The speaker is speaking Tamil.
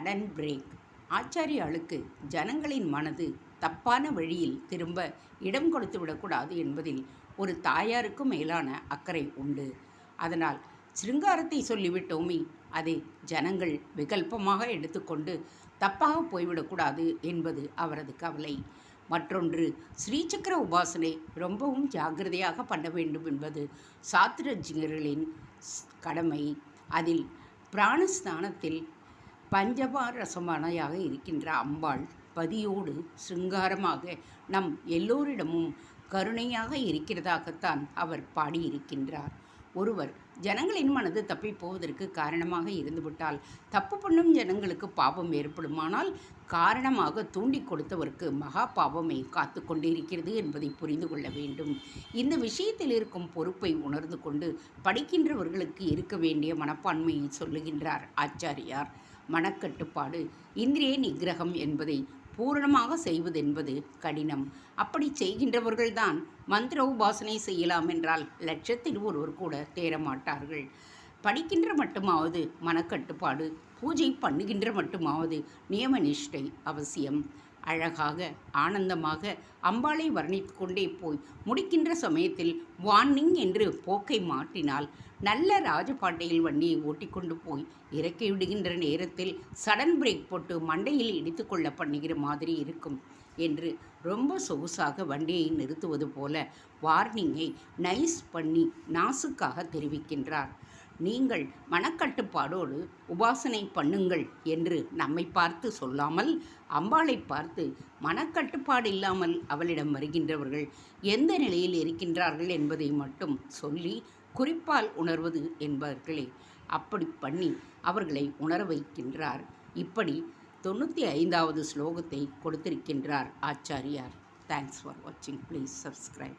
சடன் பிரேக் ஆச்சாரியாளுக்கு ஜனங்களின் மனது தப்பான வழியில் திரும்ப இடம் கொடுத்து விடக்கூடாது என்பதில் ஒரு தாயாருக்கும் மேலான அக்கறை உண்டு. அதனால் சிருங்காரத்தை சொல்லிவிட்டோமே அதை ஜனங்கள் விகல்பமாக எடுத்துக்கொண்டு தப்பாக போய்விடக்கூடாது என்பது அவரது கவலை. மற்றொன்று ஸ்ரீசக்கர உபாசனை ரொம்பவும் ஜாக்கிரதையாக பண்ண வேண்டும் என்பது சாத்திரஜிகர்களின் கடமை. அதில் பிராணஸ்தானத்தில் பஞ்சபாரசமனையாக இருக்கின்ற அம்பாள் பதியோடு சிருங்காரமாக நம் எல்லோரிடமும் கருணையாக இருக்கிறதாகத்தான் அவர் பாடியிருக்கின்றார். ஒருவர் ஜனங்களின் மனது தப்பி போவதற்கு காரணமாக இருந்துவிட்டால் தப்பு பண்ணும் ஜனங்களுக்கு பாவம் ஏற்படுமானால் காரணமாக தூண்டி கொடுத்தவருக்கு மகா பாவமே காத்து கொண்டிருக்கிறது என்பதை புரிந்து கொள்ள வேண்டும். இந்த விஷயத்தில் இருக்கும் பொறுப்பை உணர்ந்து கொண்டு படிக்கின்றவர்களுக்கு இருக்க வேண்டிய மனப்பான்மையை சொல்லுகின்றார் ஆச்சாரியார். மனக்கட்டுப்பாடு. இந்திரிய நிகிரகம் என்பதை பூரணமாக செய்வதென்பது கடினம். அப்படி செய்கின்றவர்கள்தான் மந்திர உபாசனை செய்யலாம் என்றால் லட்சத்தில் ஒருவர் கூட தேரமாட்டார்கள் படிக்கின்ற மட்டுமாவது மனக்கட்டுப்பாடு பூஜை பண்ணுகின்ற மட்டுமாவது நியம நிஷ்டை அவசியம். அழகாக ஆனந்தமாக அம்பாளை வர்ணித்து கொண்டே போய் முடிக்கின்ற சமயத்தில் வார்னிங் என்று போக்கை மாற்றினால் நல்ல ராஜபாட்டையில் வண்டியை ஓட்டிக்கொண்டு போய் இறக்கி விடுகின்ற நேரத்தில் சடன் பிரேக் போட்டு மண்டையில் இடித்து கொள்ள பண்ணுகிற மாதிரி இருக்கும் என்று ரொம்ப சொகுசாக வண்டியை நிறுத்துவது போல வார்னிங்கை நைஸ் பண்ணி நாசுக்காக தெரிவிக்கின்றார். நீங்கள் மனக்கட்டுப்பாடோடு உபாசனை பண்ணுங்கள் என்று நம்மை பார்த்து சொல்லாமல் அம்பாளை பார்த்து மனக்கட்டுப்பாடு இல்லாமல் அவளிடம் வருகின்றவர்கள் எந்த நிலையில் இருக்கின்றார்கள் என்பதை மட்டும் சொல்லி குறிப்பால் உணர்வது என்பவர்களே. அப்படி பண்ணி அவர்களை உணர வைக்கின்றார். இப்படி தொண்ணூற்றி ஐந்தாவது ஸ்லோகத்தை கொடுத்திருக்கின்றார் ஆச்சாரியார். தேங்க்ஸ் ஃபார் வாட்சிங் ப்ளீஸ் சப்ஸ்கிரைப்